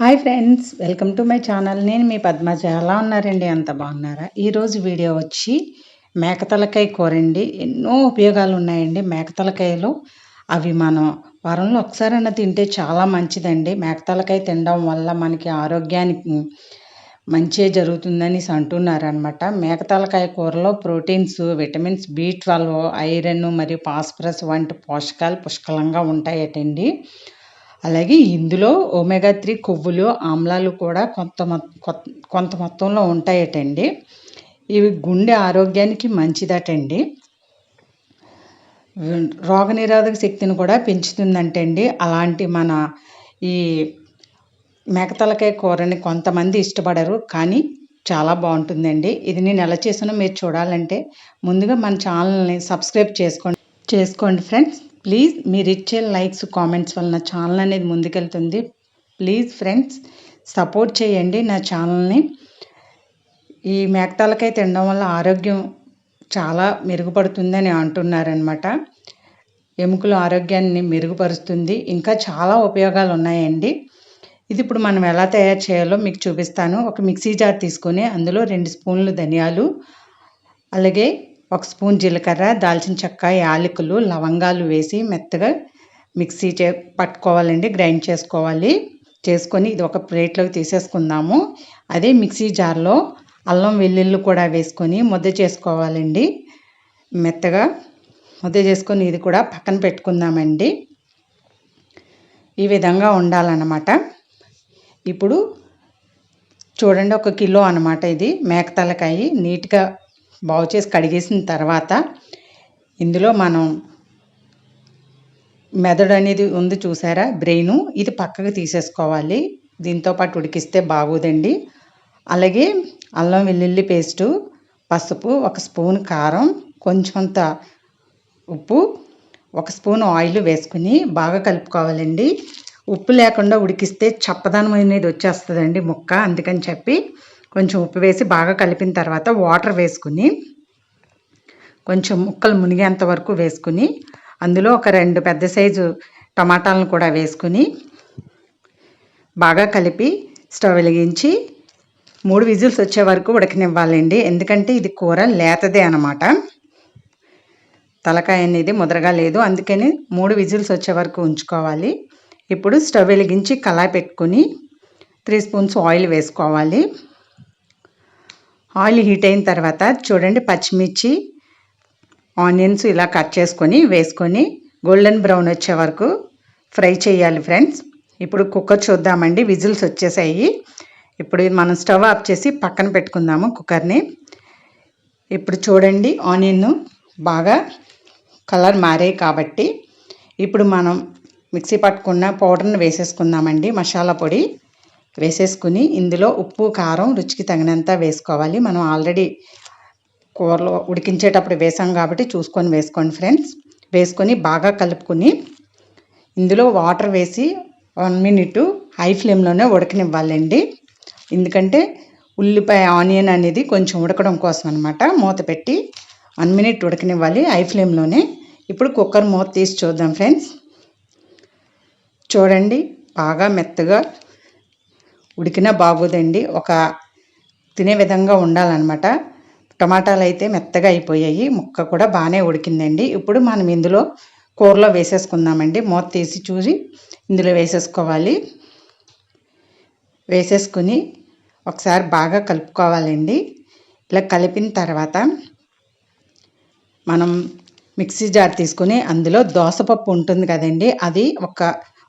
Hi friends welcome to my channel. నేను మీ పద్మజ. ఎలా ఉన్నారండి? అంత బాగున్నారా? ఈరోజు వీడియో వచ్చి మేకతలకాయ కూర అండి ఎన్నో ఉపయోగాలు ఉన్నాయండి మేకతలకాయలు అవి మనం వారంలో ఒకసారైనా తింటే చాలా మంచిదండి. మేకతలకాయ తినడం వల్ల మనకి ఆరోగ్యానికి మంచే జరుగుతుందని అంటున్నారనమాట మేకతలకాయ కూరలో proteins vitamins B twelve iron మరియు ఫాస్ఫరస్ వంటి పోషకాలు పుష్కలంగా ఉంటాయటండి. అలాగే ఇందులో ఒమేగా త్రీ కొవ్వులు ఆమ్లాలు కూడా కొంత కొంత మొత్తంలో ఉంటాయటండి. ఇవి గుండె ఆరోగ్యానికి మంచిదటండి. రోగనిరోధక శక్తిని కూడా పెంచుతుందంటండి. అలాంటి మన ఈ మేకతలకాయ కూరని కొంతమంది ఇష్టపడరు కానీ చాలా బాగుంటుందండి. ఇది నేను ఎలా చేసానో మీరు చూడాలంటే ముందుగా మన ఛానల్ని సబ్స్క్రైబ్ చేసుకోండి. చేసుకోండి ఫ్రెండ్స్. ప్లీజ్ మీరు ఇచ్చే లైక్స్ కామెంట్స్ వలన ఛానల్ అనేది ముందుకెళ్తుంది. ప్లీజ్ ఫ్రెండ్స్ సపోర్ట్ చేయండి నా ఛానల్ని. ఈ మేకతాలకాయ తినడం వల్ల ఆరోగ్యం చాలా మెరుగుపడుతుందని అంటున్నారనమాట ఎముకల ఆరోగ్యాన్ని మెరుగుపరుస్తుంది. ఇంకా చాలా ఉపయోగాలు ఉన్నాయండి. ఇది ఇప్పుడు మనం ఎలా తయారు చేయాలో మీకు చూపిస్తాను. ఒక మిక్సీ జార్ తీసుకొని అందులో రెండు స్పూన్లు ధనియాలు అలాగే ఒక స్పూన్ జీలకర్ర దాల్చిన చెక్క యాలకులు లవంగాలు వేసి మెత్తగా మిక్సీ చే పట్టుకోవాలండి గ్రైండ్ చేసుకోవాలి. చేసుకొని ఇది ఒక ప్లేట్లోకి తీసేసుకుందాము. అదే మిక్సీ జార్లో అల్లం వెల్లుల్లి కూడా వేసుకొని ముద్ద చేసుకోవాలండి. మెత్తగా ముద్ద చేసుకొని ఇది కూడా పక్కన పెట్టుకుందామండి. ఈ విధంగా ఉండాలన్నమాట. ఇప్పుడు చూడండి ఒక కిలో అనమాట ఇది మేకతలకాయ నీట్గా బాగు చేసి కడిగేసిన తర్వాత ఇందులో మనం మెదడు అనేది ఉంది చూసారా? బ్రెయిన్. ఇది పక్కకు తీసేసుకోవాలి. దీంతో పాటు ఉడికిస్తే బాగోదండి. అలాగే అల్లం వెల్లుల్లి పేస్టు పసుపు ఒక స్పూన్ కారం కొంచెంత ఉప్పు ఒక స్పూన్ ఆయిల్ వేసుకుని బాగా కలుపుకోవాలండి. ఉప్పు లేకుండా ఉడికిస్తే చప్పదనం అనేది వచ్చేస్తుందండి ముక్క అందుకని చెప్పి కొంచెం ఉప్పు వేసి బాగా కలిపిన తర్వాత వాటర్ వేసుకుని కొంచెం ముక్కలు మునిగేంత వరకు వేసుకుని అందులో ఒక రెండు పెద్ద సైజు టమాటాలను కూడా వేసుకుని బాగా కలిపి స్టవ్ వెలిగించి మూడు విజిల్స్ వచ్చే వరకు ఉడకనివ్వాలండి. ఎందుకంటే ఇది కూర లేతదే అనమాట తలకాయ అనేది ముదరగా లేదు. అందుకని మూడు విజిల్స్ వచ్చే వరకు ఉంచుకోవాలి. ఇప్పుడు స్టవ్ వెలిగించి కళాయి పెట్టుకుని త్రీ స్పూన్స్ ఆయిల్ వేసుకోవాలి. ఆయిల్ హీట్ అయిన తర్వాత చూడండి పచ్చిమిర్చి ఆనియన్స్ ఇలా కట్ చేసుకొని వేసుకొని గోల్డెన్ బ్రౌన్ వచ్చే వరకు ఫ్రై చేయాలి ఫ్రెండ్స్. ఇప్పుడు కుక్కర్ చూద్దామండి. విజిల్స్ వచ్చేసాయి. ఇప్పుడు మనం స్టవ్ ఆఫ్ చేసి పక్కన పెట్టుకుందాము కుక్కర్ని. ఇప్పుడు చూడండి ఆనియన్ బాగా కలర్ మారాయి కాబట్టి ఇప్పుడు మనం మిక్సీ పట్టుకున్న పౌడర్ని వేసేసుకుందామండి. మసాలా పొడి. వేసేసుకుని ఇందులో ఉప్పు కారం రుచికి తగినంత వేసుకోవాలి. మనం ఆల్రెడీ కూరలో ఉడికించేటప్పుడు వేసాం కాబట్టి చూసుకొని వేసుకోండి ఫ్రెండ్స్. వేసుకొని బాగా కలుపుకొని ఇందులో వాటర్ వేసి వన్ మినిట్ హై ఫ్లేమ్లోనే ఉడకనివ్వాలండి. ఎందుకంటే ఉల్లిపాయ ఆనియన్ అనేది కొంచెం ఉడకడం కోసం అనమాట మూత పెట్టి వన్ మినిట్ ఉడకనివ్వాలి హై ఫ్లేమ్లోనే. ఇప్పుడు కుక్కర్ మూత తీసి చూద్దాం ఫ్రెండ్స్. చూడండి బాగా మెత్తగా ఉడికినా బాగోదండి ఒక తినే విధంగా ఉండాలన్నమాట. టమాటాలు అయితే మెత్తగా అయిపోయాయి. ముక్క కూడా బాగానే ఉడికిందండి. ఇప్పుడు మనం ఇందులో కూరలో వేసేసుకుందామండి. మూత తీసి చూసి ఇందులో వేసేసుకోవాలి. వేసేసుకుని ఒకసారి బాగా కలుపుకోవాలండి. ఇలా కలిపిన తర్వాత మనం మిక్సీ జార్ తీసుకొని అందులో దోసపప్పు ఉంటుంది కదండి. అది ఒక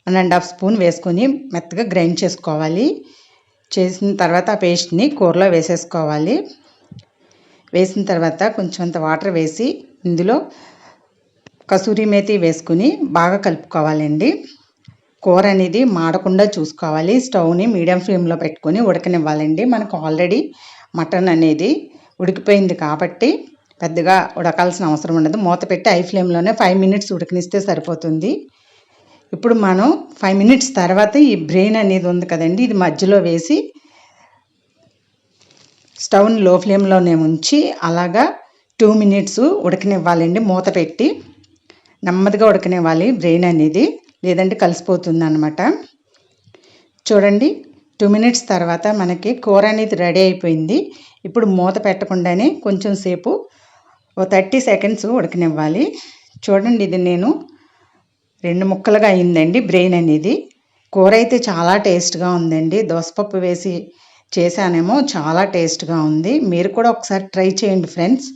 వన్ అండ్ హాఫ్ స్పూన్ వేసుకొని మెత్తగా గ్రైండ్ చేసుకోవాలి. చేసిన తర్వాత ఆ పేస్ట్ని కూరలో వేసేసుకోవాలి. వేసిన తర్వాత కొంచెం అంత వాటర్ వేసి ఇందులో కసూరి మేతి వేసుకుని బాగా కలుపుకోవాలండి. కూర అనేది మాడకుండా చూసుకోవాలి. స్టవ్ని మీడియం ఫ్లేమ్లో పెట్టుకొని ఉడకనివ్వాలండి. మనకు ఆల్రెడీ మటన్ అనేది ఉడికిపోయింది కాబట్టి పెద్దగా ఉడకాల్సిన అవసరం ఉండదు. మూత పెట్టి ఐ ఫ్లేమ్లోనే ఫైవ్ మినిట్స్ ఉడకనిస్తే సరిపోతుంది. ఇప్పుడు మనం ఫైవ్ మినిట్స్ తర్వాత ఈ బ్రెయిన్ అనేది ఉంది కదండి ఇది మధ్యలో వేసి స్టవ్ని లో ఫ్లేమ్లోనే ఉంచి అలాగా టూ మినిట్స్ ఉడకనివ్వాలండి మూత పెట్టి. నెమ్మదిగా ఉడకనివ్వాలి బ్రెయిన్ అనేది లేదంటే కలిసిపోతుంది అనమాట చూడండి టూ మినిట్స్ తర్వాత మనకి కూర అనేది రెడీ అయిపోయింది. ఇప్పుడు మూత పెట్టకుండానే కొంచెం సేపు ఓ థర్టీ సెకండ్స్ ఉడకనివ్వాలి. చూడండి ఇది నేను రెండు ముక్కలుగా అయిందండి బ్రెయిన్ అనేది. కూర అయితే చాలా టేస్ట్గా ఉందండి. దోసపప్పు వేసి చేశానేమో చాలా టేస్ట్గా ఉంది. మీరు కూడా ఒకసారి ట్రై చేయండి ఫ్రెండ్స్.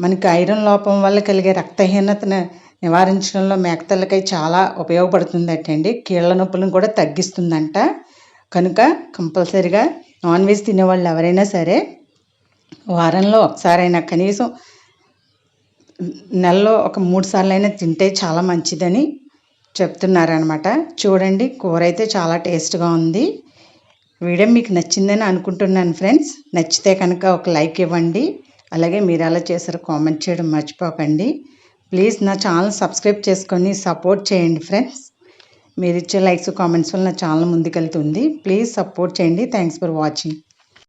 మనకి ఐరన్ లోపం వల్ల కలిగే రక్తహీనతను నివారించడంలో మేకతల్లకై చాలా ఉపయోగపడుతుందటండి. కీళ్ళ నొప్పులను కూడా తగ్గిస్తుందంట. కనుక కంపల్సరిగా నాన్ వెజ్ తినేవాళ్ళు ఎవరైనా సరే వారంలో ఒకసారైనా కనీసం నెలలో ఒక మూడు సార్లు అయినా తింటే చాలా మంచిదని చెప్తున్నారనమాట చూడండి కూర అయితే చాలా టేస్ట్గా ఉంది. వీడియో మీకు నచ్చిందని అనుకుంటున్నాను ఫ్రెండ్స్. నచ్చితే కనుక ఒక లైక్ ఇవ్వండి. అలాగే మీరు ఎలా చేశారో కామెంట్ చేయడం మర్చిపోకండి. ప్లీజ్ నా ఛానల్ సబ్స్క్రైబ్ చేసుకొని సపోర్ట్ చేయండి ఫ్రెండ్స్. మీరు ఇచ్చే లైక్స్ కామెంట్స్ వల్ల నా ఛానల్ ముందుకెళ్తుంది. ప్లీజ్ సపోర్ట్ చేయండి. Thanks for watching.